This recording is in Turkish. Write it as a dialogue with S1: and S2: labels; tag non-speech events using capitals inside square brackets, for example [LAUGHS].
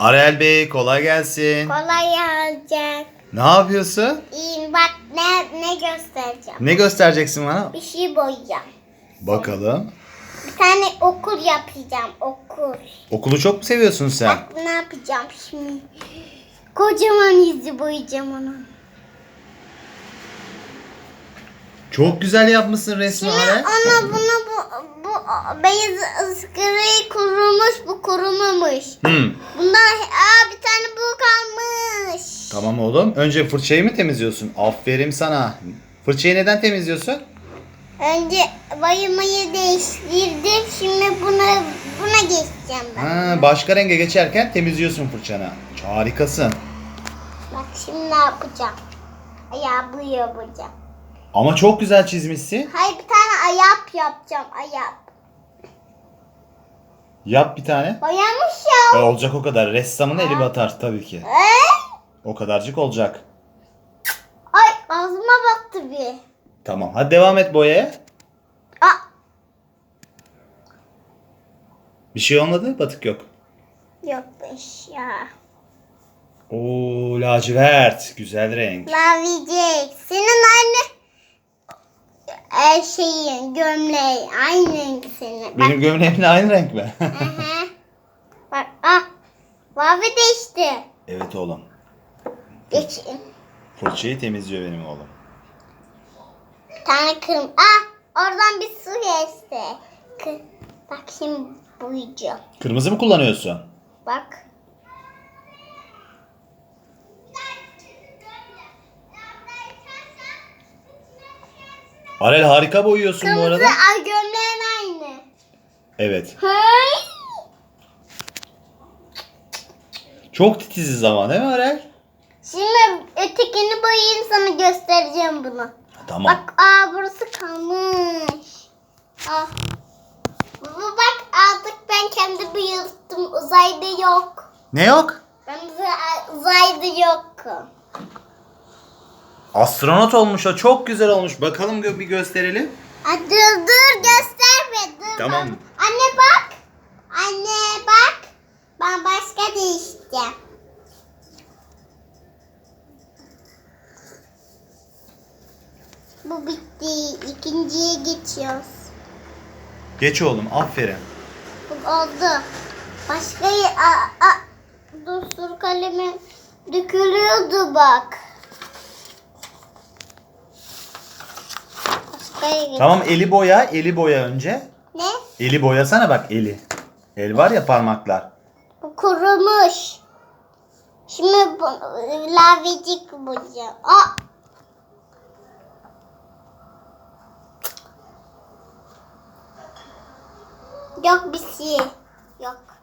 S1: Arel Bey kolay gelsin.
S2: Kolay olacak.
S1: Ne yapıyorsun?
S2: İyiyim bak ne ne göstereceğim.
S1: Ne göstereceksin bana?
S2: Bir şey boyayacağım.
S1: Bakalım.
S2: Bir tane okul yapacağım. Okul.
S1: Okulu çok mu seviyorsun sen?
S2: Bak ne yapacağım şimdi. Kocaman yüzü boyayacağım onun.
S1: Çok güzel yapmışsın resmi
S2: Şimdi
S1: Arel.
S2: ona bunu bu, bu beyaz ıskırayı kurumuş bu kurumamış.
S1: Hmm.
S2: Bundan aa bir tane bu kalmış.
S1: Tamam oğlum. Önce fırçayı mı temizliyorsun? Aferin sana. Fırçayı neden temizliyorsun?
S2: Önce boyamayı değiştirdim. Şimdi buna buna geçeceğim ben.
S1: Ha, başka renge geçerken temizliyorsun fırçanı. Harikasın.
S2: Bak şimdi ne yapacağım? Ayağı yapacağım.
S1: Ama çok güzel çizmişsin.
S2: Hayır bir tane ayak yapacağım. Ayak.
S1: Yap bir tane.
S2: Boyamış
S1: E,
S2: ya.
S1: olacak o kadar. Ressamın eli batar tabii ki.
S2: Ee?
S1: O kadarcık olacak.
S2: Ay ağzıma baktı bir.
S1: Tamam. Hadi devam et boyaya.
S2: Aa,
S1: Bir şey olmadı. Batık yok.
S2: yokmuş ya.
S1: Oo lacivert. Güzel renk.
S2: Lavicek. Senin aynı e, şeyin gömleği aynı renk senin.
S1: Benim gömleğimle aynı renk mi?
S2: Aha. [LAUGHS] Bak ah. Mavi değişti.
S1: evet oğlum.
S2: Geç.
S1: Fırçayı temizliyor benim oğlum.
S2: Bir tane kırm. Ah oradan bir su geçti. Kı- Bak şimdi boyayacağım.
S1: Kırmızı mı kullanıyorsun?
S2: Bak.
S1: Arel harika boyuyorsun bu
S2: Kırmızı
S1: arada.
S2: ay gömleğin aynı.
S1: Evet.
S2: Hey.
S1: Çok titiziz ama değil mi Arel?
S2: Şimdi ötekini boyayayım sana göstereceğim bunu.
S1: Tamam.
S2: Bak aa burası kalmış. Ah. Bu bak artık ben kendi büyüttüm. Uzayda yok.
S1: Ne yok?
S2: Ben uzay- uzayda yok.
S1: Astronot olmuş o. Çok güzel olmuş. Bakalım gö- bir gösterelim.
S2: Aa, dur dur gösterme dur.
S1: Tamam.
S2: Anne bak. Anne bak. Ben başka değişeceğim. Bu bitti. İkinciye geçiyoruz.
S1: Geç oğlum. Aferin.
S2: Bu oldu. Başka a, a, dostur kalemi dökülüyordu bak.
S1: Tamam eli boya. Eli boya önce.
S2: Ne?
S1: Eli boyasana bak eli. El var ya parmaklar.
S2: Bu kurumuş. Şimdi bu lavicik bulacağım. Aa! Yok bir şey. Yok.